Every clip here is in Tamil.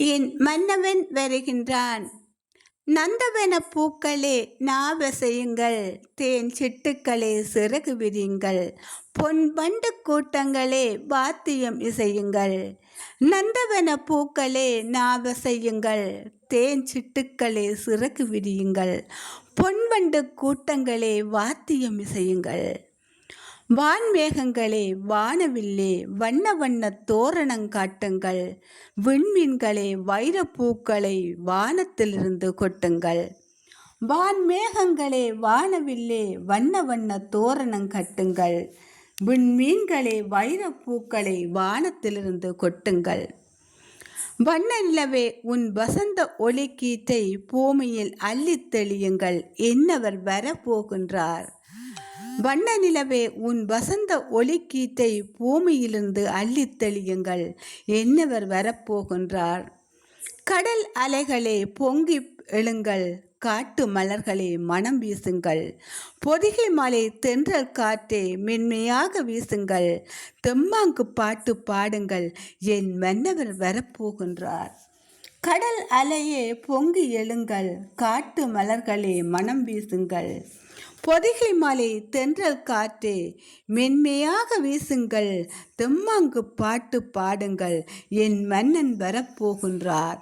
என் மன்னவன் வருகின்றான். நந்தவன பூக்களே நாவசையுங்கள். தேன் சிட்டுக்களே சிறகு விரியுங்கள். பொன் வண்டு கூட்டங்களே வாத்தியம் இசையுங்கள். நந்தவன பூக்களே நாவசையுங்கள். தேன் சிட்டுக்களே சிறகு விரியுங்கள். பொன்வண்டு கூட்டங்களே வாத்தியம் இசையுங்கள். வான்மேகங்களே வானவில்லே வண்ண வண்ண தோரணங்காட்டுங்கள் விண்மீன்களே வைரப்பூக்களை வானத்திலிருந்து கொட்டுங்கள். வான்மேகங்களே வானவில்லே வண்ண வண்ண தோரணங் கட்டுங்கள். விண்மீன்களே வைரப்பூக்களை வானத்திலிருந்து கொட்டுங்கள். வண்ண நிலவே உன் வசந்த ஒளி கீத்தை பூமியில் அள்ளித் தெளியுங்கள். என்னவர் வரப்போகின்றார்? வண்ண நிலவே உன் வசந்த ஒளிக்கீட்டை பூமியிலிருந்து அள்ளித் தெளியுங்கள். என்னவர் வரப்போகின்றார்? கடல் அலைகளே பொங்கி எழுங்கள். காட்டு மலர்களே மனம் வீசுங்கள். பொதிகை மலை தென்றல் காற்றே மென்மையாக வீசுங்கள். தெம்மாங்கு பாட்டு பாடுங்கள். என் மன்னவர் வரப்போகின்றார். கடல் அலையே பொங்கி எழுங்கள் காட்டு மலர்களே மனம் வீசுங்கள். பொதிகை மலை தென்றல் காற்றே மென்மையாக வீசுங்கள் தெம்மாங்கு பாட்டு பாடுங்கள் என் மன்னன் வரப்போகின்றார்.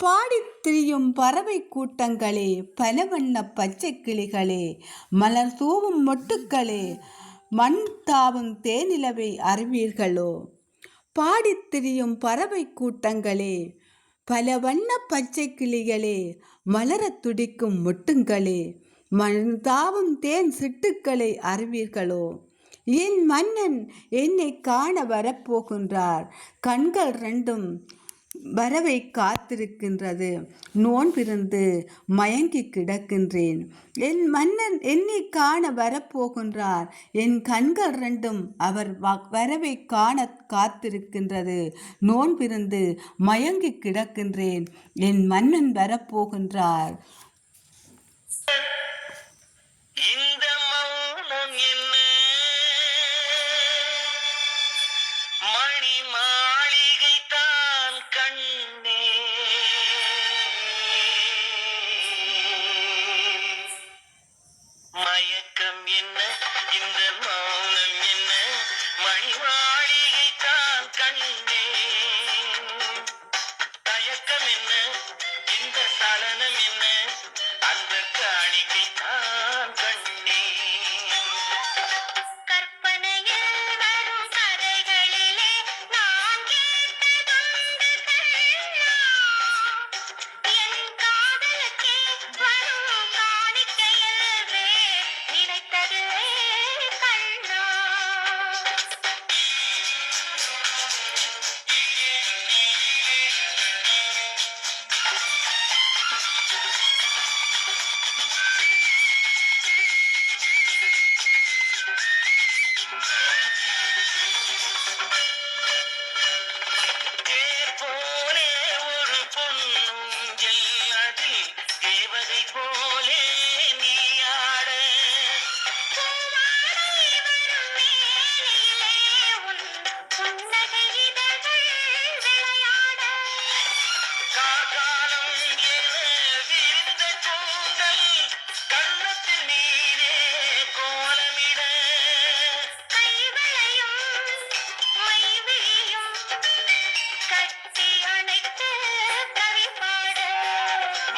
பாடித் திரியும் பறவை கூட்டங்களே பல வண்ண பச்சை கிளிகளே மலர் தூவும் மொட்டுக்களே மண் தாவும் தேனிலவை அறிவீர்களோ. பாடித் திரியும் பறவை கூட்டங்களே பல வண்ண பச்சை கிளிகளே மலரத் துடிக்கும் மொட்டுங்களே மனதாவும் தேன் சிட்டுக்களை அறிவீர்களோ என் மன்னன் என்னை காண வரப்போகின்றார். கண்கள் ரெண்டும் வரவை காத்திருக்கின்றது. நோன்பிருந்து மயங்கி கிடக்கின்றேன். என் மன்னன் என்னை காண வரப்போகின்றார். என் கண்கள் ரெண்டும் அவர் வரவை காண காத்திருக்கின்றது. நோன்பிருந்து மயங்கி கிடக்கின்றேன். என் மன்னன் வரப்போகின்றார். இந்த மௌனம் என்ன? மணிமா மணி மாளிகை தான் கண்ணே.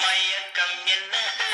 បីក៏មានណា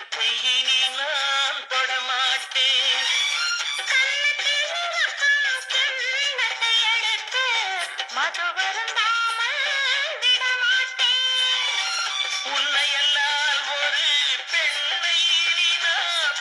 வார்த்தை இனி நான் தொடமாட்டேன். பெண்ணை இனி நான்